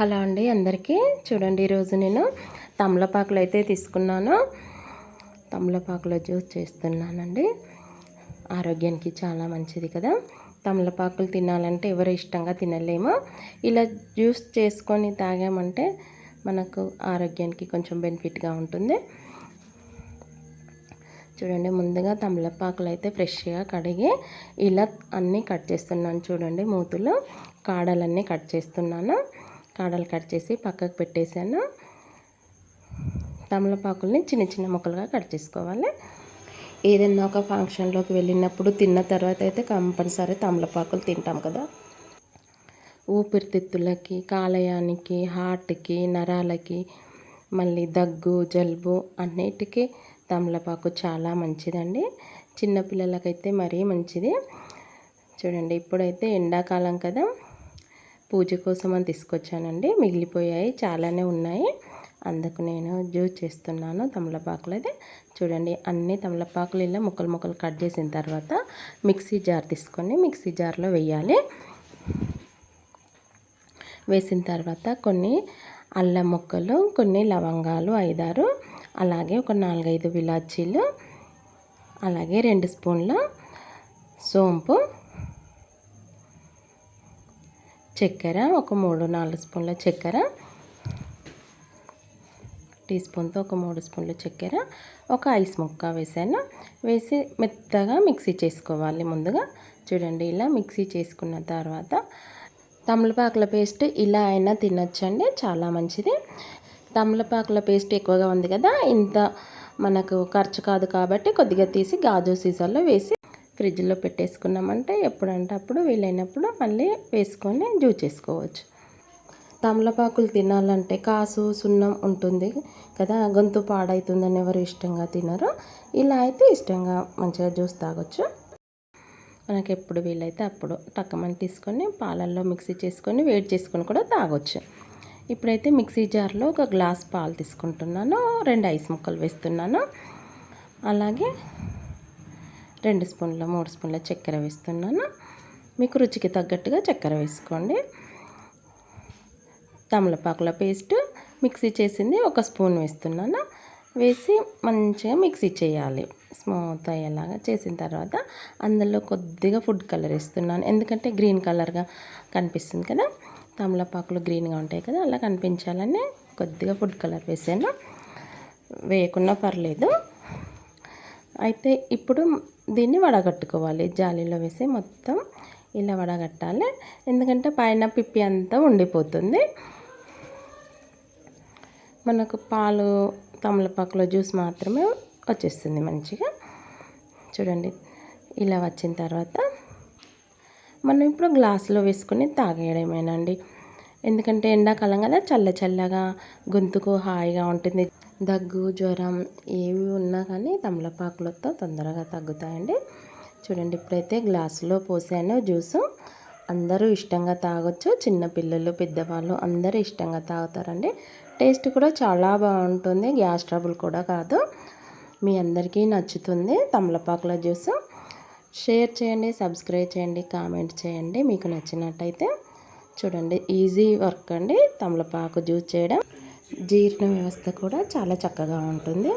Hello అండి అందరికీ చూడండి ఈరోజు నేను తమలపాకులు అయితే తీసుకున్నాను. తమలపాకుల జ్యూస్ చేస్తున్నానండి. ఆరోగ్యానికి చాలా మంచిది కదా. తమలపాకులు తినాలంటే ఎవరు ఇష్టంగా తినలేము. ఇలా జ్యూస్ చేసుకొని తాగామంటే మనకు ఆరోగ్యానికి కొంచెం బెనిఫిట్గా ఉంటుంది. చూడండి ముందుగా తమలపాకులు అయితే ఫ్రెష్గా కడిగి ఇలా అన్నీ కట్ చేస్తున్నాను చూడండి మూతులు కాడలన్నీ కట్ చేస్తున్నాను. కాడలు కట్ చేసి పక్కకు పెట్టేశాను. తమలపాకుల్ని చిన్న చిన్న ముక్కలుగా కట్ చేసుకోవాలి. ఏదైనా ఒక ఫంక్షన్లోకి వెళ్ళినప్పుడు తిన్న తర్వాత అయితే కంపల్సరీ తమలపాకులు తింటాం కదా. ఊపిరితిత్తులకి కాలయానికి హార్ట్కి నరాలకి మళ్ళీ దగ్గు జలుబు అన్నిటికీ తమలపాకు చాలా మంచిదండి. చిన్నపిల్లలకైతే మరీ మంచిది. చూడండి ఇప్పుడైతే ఎండాకాలం కదా. పూజ కోసం అని తీసుకొచ్చానండి. మిగిలిపోయాయి చాలానే ఉన్నాయి. అందుకు నేను జ్యూస్ చేస్తున్నాను తమలపాకులు అయితే. చూడండి అన్ని తమలపాకులు ఇలా ముక్కలు ముక్కలు కట్ చేసిన తర్వాత మిక్సీ జార్ తీసుకొని మిక్సీ జార్లో వేయాలి. వేసిన తర్వాత కొన్ని అల్లం ముక్కలు కొన్ని లవంగాలు ఐదారు అలాగే ఒక నాలుగైదు విలాచీలు అలాగే రెండు స్పూన్ల సోంపు చక్కెర ఒక మూడు నాలుగు స్పూన్ల చక్కెర టీ స్పూన్తో ఒక మూడు స్పూన్ల చక్కెర ఒక ఐస్ ముక్క వేసాను. వేసి మెత్తగా మిక్సీ చేసుకోవాలి ముందుగా. చూడండి ఇలా మిక్సీ చేసుకున్న తర్వాత తమలపాకుల పేస్ట్ ఇలా అయినా తినొచ్చండి చాలా మంచిది. తమలపాకుల పేస్ట్ ఎక్కువగా ఉంది కదా ఇంత మనకు ఖర్చు కాదు కాబట్టి కొద్దిగా తీసి గాజు సీసాల్లో వేసి ఫ్రిడ్జ్లో పెట్టేసుకున్నామంటే ఎప్పుడంటే అప్పుడు వీలైనప్పుడు మళ్ళీ వేసుకొని జ్యూస్ చేసుకోవచ్చు. తమలపాకులు తినాలంటే కాసు సున్నం ఉంటుంది కదా గొంతు పాడవుతుందని ఎవరు ఇష్టంగా తినరు. ఇలా అయితే ఇష్టంగా మంచిగా జ్యూస్ తాగొచ్చు. మనకి ఎప్పుడు వీలైతే అప్పుడు టక్కమని తీసుకొని పాలల్లో మిక్సీ చేసుకొని వేడి చేసుకొని కూడా తాగొచ్చు. ఇప్పుడైతే మిక్సీ జార్లో ఒక గ్లాస్ పాలు తీసుకుంటున్నాను. రెండు ఐస్ ముక్కలు వేస్తున్నాను. అలాగే రెండు స్పూన్ల మూడు స్పూన్ల చక్కెర వేస్తున్నాను. మీకు రుచికి తగ్గట్టుగా చక్కెర వేసుకోండి. తమలపాకుల పేస్ట్ మిక్సీ చేసింది ఒక స్పూన్ వేస్తున్నాను. వేసి మంచిగా మిక్సీ చేయాలి. స్మూత్ అయ్యేలాగా చేసిన తర్వాత అందులో కొద్దిగా ఫుడ్ కలర్ వేస్తున్నాను. ఎందుకంటే గ్రీన్ కలర్గా కనిపిస్తుంది కదా. తమలపాకులు గ్రీన్గా ఉంటాయి కదా అలా కనిపించాలని కొద్దిగా ఫుడ్ కలర్ వేసాను. వేయకున్నా పర్లేదు. అయితే ఇప్పుడు దీన్ని వడగట్టుకోవాలి. జాలీలో వేసి మొత్తం ఇలా వడగట్టాలి. ఎందుకంటే పైన పిప్పి అంతా ఉండిపోతుంది. మనకు పాలు తమలపాకులో జ్యూస్ మాత్రమే వచ్చేస్తుంది మంచిగా. చూడండి ఇలా వచ్చిన తర్వాత మనం ఇప్పుడు గ్లాసులో వేసుకొని తాగేయడమేనండి. ఎందుకంటే ఎండాకాలం కదా చల్ల చల్లగా గొంతుకు హాయిగా ఉంటుంది. దగ్గు జ్వరం ఏవి ఉన్నా కానీ తమలపాకులతో తొందరగా తగ్గుతాయండి. చూడండి ఇప్పుడైతే గ్లాసులో పోసాను జ్యూసు. అందరూ ఇష్టంగా తాగొచ్చు. చిన్నపిల్లలు పెద్దవాళ్ళు అందరూ ఇష్టంగా తాగుతారండి. టేస్ట్ కూడా చాలా బాగుంటుంది. గ్యాస్ ట్రబుల్ కూడా కాదు. మీ అందరికీ నచ్చుతుంది తమలపాకుల జ్యూస్. షేర్ చేయండి సబ్స్క్రైబ్ చేయండి కామెంట్ చేయండి. మీకు నచ్చినట్టయితే చూడండి ఈజీ వర్క్ అండి తమలపాకు జ్యూస్ చేయడం. జీర్ణ వ్యవస్థ కూడా చాలా చక్కగా ఉంటుంది.